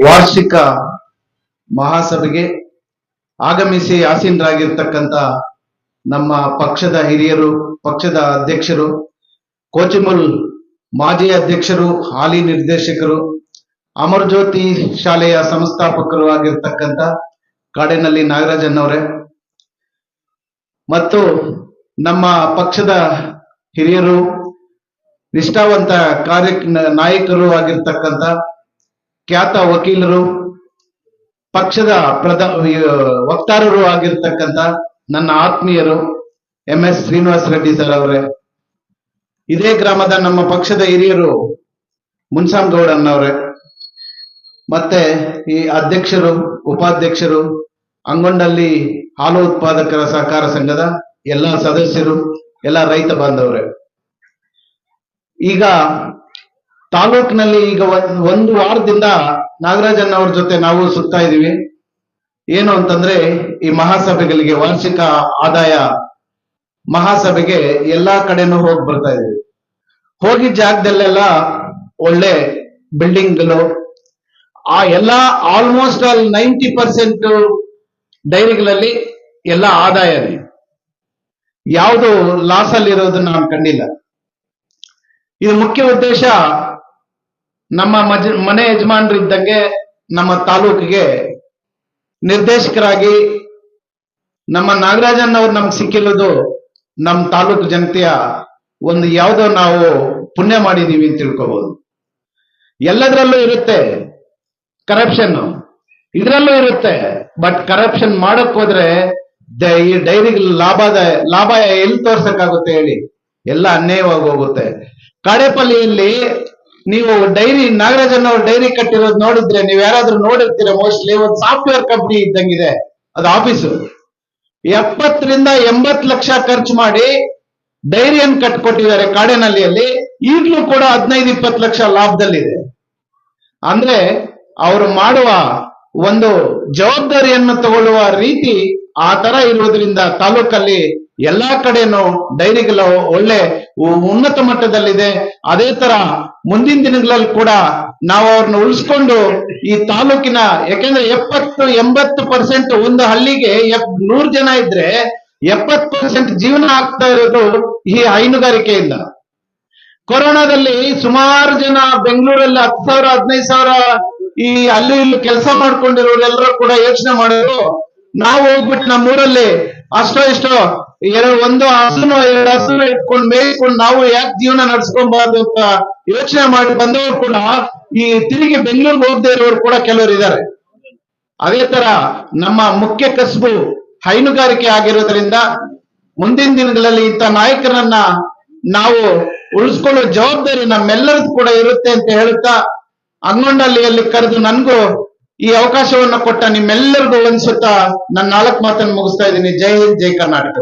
ವಾರ್ಷಿಕ ಮಹಾಸಭೆಗೆ ಆಗಮಿಸಿ ಆಸೀನರಾಗಿರ್ತಕ್ಕಂಥ ನಮ್ಮ ಪಕ್ಷದ ಹಿರಿಯರು, ಪಕ್ಷದ ಅಧ್ಯಕ್ಷರು, ಕೋಚಿಮುಲ್ ಮಾಜಿ ಅಧ್ಯಕ್ಷರು, ಹಾಲಿ ನಿರ್ದೇಶಕರು ಅಮರಜ್ಯೋತಿ ಶಾಲೆಯ ಸಂಸ್ಥಾಪಕರು ಆಗಿರ್ತಕ್ಕಂಥ ಕಾಡಿನಲ್ಲಿ ನಾಗರಾಜನ್ನವರೇ ಮತ್ತು ನಮ್ಮ ಪಕ್ಷದ ಹಿರಿಯರು, ನಿಷ್ಠಾವಂತ ಕಾರ್ಯ ನಾಯಕರು ಆಗಿರ್ತಕ್ಕಂಥ ಖ್ಯಾತ ವಕೀಲರು, ಪಕ್ಷದ ಪ್ರಧ ವಕ್ತಾರರು ಆಗಿರ್ತಕ್ಕಂಥ ನನ್ನ ಆತ್ಮೀಯರು M S Srinivasa Reddy sir ಅವರೇ, ಇದೇ ಗ್ರಾಮದ ನಮ್ಮ ಪಕ್ಷದ ಹಿರಿಯರು ಮುನ್ಸಾಮ್ ಅನ್ನವ್ರೆ ಮತ್ತೆ ಈ ಅಧ್ಯಕ್ಷರು, ಉಪಾಧ್ಯಕ್ಷರು, ಅಂಗೊಂಡಲ್ಲಿ ಹಾಲು ಉತ್ಪಾದಕರ ಸಹಕಾರ ಸಂಘದ ಎಲ್ಲ ಸದಸ್ಯರು, ಎಲ್ಲ ರೈತ ಬಾಂಧವ್ರೆ. ಈಗ ತಾಲೂಕಿನಲ್ಲಿ ಈಗ ಒಂದ್- ವಾರದಿಂದ ನಾಗರಾಜನ್ ಅವ್ರ ಜೊತೆ ನಾವು ಸುತ್ತಾ ಇದೀವಿ ಏನು ಅಂತಂದ್ರೆ, ಈ ಮಹಾಸಭೆಗಳಿಗೆ ವಾರ್ಷಿಕ ಆದಾಯ ಮಹಾಸಭೆಗೆ ಎಲ್ಲಾ ಕಡೆನೂ ಹೋಗಿ ಬರ್ತಾ ಇದೀವಿ ಹೋಗಿ ಜಾಗದಲ್ಲೆಲ್ಲ ಒಳ್ಳೆ ಬಿಲ್ಡಿಂಗ್ಗಳು, ಆ ಎಲ್ಲ ಆಲ್ಮೋಸ್ಟ್ ಆಲ್ ನೈಂಟಿ ಪರ್ಸೆಂಟ್ ಡೈರಿಗಳಲ್ಲಿ ಎಲ್ಲ ಆದಾಯ ಯಾವುದು ಲಾಸ್ ಅಲ್ಲಿ ಇರೋದನ್ನ ನಾನು ಕಂಡಿಲ್ಲ. ಇದು ಮುಖ್ಯ ಉದ್ದೇಶ ನಮ್ಮ ಮಜ, ಮನೆ ಯಜಮಾನರು ಇದ್ದಂಗೆ ನಮ್ಮ ತಾಲೂಕಿಗೆ ನಿರ್ದೇಶಕರಾಗಿ ನಮ್ಮ ನಾಗರಾಜನ್ ಅವ್ರು ನಮ್ಗೆ ಸಿಕ್ಕಿರೋದು ನಮ್ಮ ತಾಲೂಕು ಜನತೆಯ ಒಂದು ಯಾವುದೋ ನಾವು ಪುಣ್ಯ ಮಾಡಿದೀವಿ ಅಂತ ತಿಳ್ಕೋಬಹುದು ಎಲ್ಲದರಲ್ಲೂ ಇರುತ್ತೆ ಕರಪ್ಷನ್ ಇದರಲ್ಲೂ ಇರುತ್ತೆ ಬಟ್ ಕರಪ್ಷನ್ ಮಾಡಕ್ ಹೋದ್ರೆ ಈ ಡೈರಿಗೆ ಲಾಭದ ಲಾಭ ಎಲ್ಲಿ ತೋರ್ಸಕ್ಕಾಗುತ್ತೆ ಹೇಳಿ? ಎಲ್ಲ ಅನ್ಯಾಯವಾಗಿ ಹೋಗುತ್ತೆ. ಕಾಡೇಪಲ್ಲಿಯಲ್ಲಿ ನೀವು ಡೈರಿ ನಾಗರಾಜನ್ ಅವ್ರ ಡೈರಿ ಕಟ್ಟಿರೋದು ನೋಡಿದ್ರೆ ನೀವು ಯಾರಾದ್ರೂ ನೋಡಿರ್ತೀರ ಮೋಸ್ಟ್ಲಿ ಒಂದು ಸಾಫ್ಟ್ವೇರ್ ಕಂಪನಿ ಇದ್ದಂಗಿದೆ. ಅದು ಆಫೀಸು ಎಪ್ಪತ್ತರಿಂದ ಎಂಬತ್ ಲಕ್ಷ ಖರ್ಚು ಮಾಡಿ ಡೈರಿಯನ್ನು ಕಟ್ಕೊಟ್ಟಿದ್ದಾರೆ ಕಾಡೇನಹಳ್ಳಿಯಲ್ಲಿ. ಈಗಲೂ ಕೂಡ ಹದಿನೈದು, ಇಪ್ಪತ್ತು ಲಕ್ಷ ಲಾಭದಲ್ಲಿದೆ. ಅಂದ್ರೆ ಅವರು ಮಾಡುವ ಒಂದು ಜವಾಬ್ದಾರಿಯನ್ನು ತಗೊಳ್ಳುವ ರೀತಿ ಆ ತರ ಇರುವುದರಿಂದ ತಾಲೂಕಲ್ಲಿ ಎಲ್ಲಾ ಕಡೆನೂ ಡೈರಿಗಳು ಒಳ್ಳೆ ಉನ್ನತ ಮಟ್ಟದಲ್ಲಿದೆ. ಅದೇ ತರ ಮುಂದಿನ ದಿನಗಳಲ್ಲಿ ಕೂಡ ನಾವು ಅವ್ರನ್ನ ಉಳಿಸ್ಕೊಂಡು ಈ ತಾಲೂಕಿನ, ಯಾಕೆಂದ್ರೆ ಎಪ್ಪತ್ತು, ಎಂಬತ್ತು ಪರ್ಸೆಂಟ್ ಒಂದು ಹಳ್ಳಿಗೆ ನೂರು ಜನ ಇದ್ರೆ ಎಪ್ಪತ್ ಪರ್ಸೆಂಟ್ ಜೀವನ ಆಗ್ತಾ ಇರೋದು ಈ ಹೈನುಗಾರಿಕೆಯಿಂದ ಕೊರೋನಾದಲ್ಲಿ ಸುಮಾರು ಜನ ಬೆಂಗಳೂರಲ್ಲಿ ಹತ್ತು ಸಾವಿರ, ಹದಿನೈದು ಸಾವಿರ ಈ ಅಲ್ಲಿ ಇಲ್ಲಿ ಕೆಲಸ ಮಾಡ್ಕೊಂಡಿರೋರೆಲ್ಲರೂ ಕೂಡ ಯೋಚನೆ ಮಾಡಿದ್ರು. ನಾವು ಹೋಗ್ಬಿಟ್ಟು ನಮ್ಮ ಊರಲ್ಲಿ ಅಷ್ಟೋ ಇಷ್ಟೋ ಎರಡು ಒಂದು ಹಸುನು ಎರಡು ಹಸುನ ಇಟ್ಕೊಂಡು, ಮೇಯ್ಕೊಂಡು ನಾವು ಯಾಕೆ ಜೀವನ ನಡ್ಸ್ಕೊಬಾರ್ದು ಅಂತ ಯೋಚನೆ ಮಾಡಿ ಬಂದವರು ಕೂಡ ಈ ತಿರುಗಿ ಬೆಂಗಳೂರಿಗೆ ಹೋಗದೆ ಇರೋರು ಕೂಡ ಕೆಲವರು ಇದ್ದಾರೆ ಅದೇ ತರ ನಮ್ಮ ಮುಖ್ಯ ಕಸಬು ಹೈನುಗಾರಿಕೆ ಆಗಿರೋದ್ರಿಂದ ಮುಂದಿನ ದಿನಗಳಲ್ಲಿ ಇಂಥ ನಾಯಕರನ್ನ ನಾವು ಉಳಿಸ್ಕೊಳ್ಳೋ ಜವಾಬ್ದಾರಿ ನಮ್ಮೆಲ್ಲರದ್ದು ಕೂಡ ಇರುತ್ತೆ ಅಂತ ಹೇಳುತ್ತಾ ಅಂಗೊಂಡಲ್ಲಿಯಲ್ಲಿ ಕರೆದು ನನ್ಗೂ ಈ ಅವಕಾಶವನ್ನ ಕೊಟ್ಟ ನಿಮ್ಮೆಲ್ಲರಿಗೂ ಅನ್ಸುತ್ತಾ ನನ್ನ ನಾಲ್ಕು ಮಾತನ್ನು ಮುಗಿಸ್ತಾ ಇದ್ದೀನಿ. ಜೈ ಹಿಂದ್ ಜೈ ಕರ್ನಾಟಕ.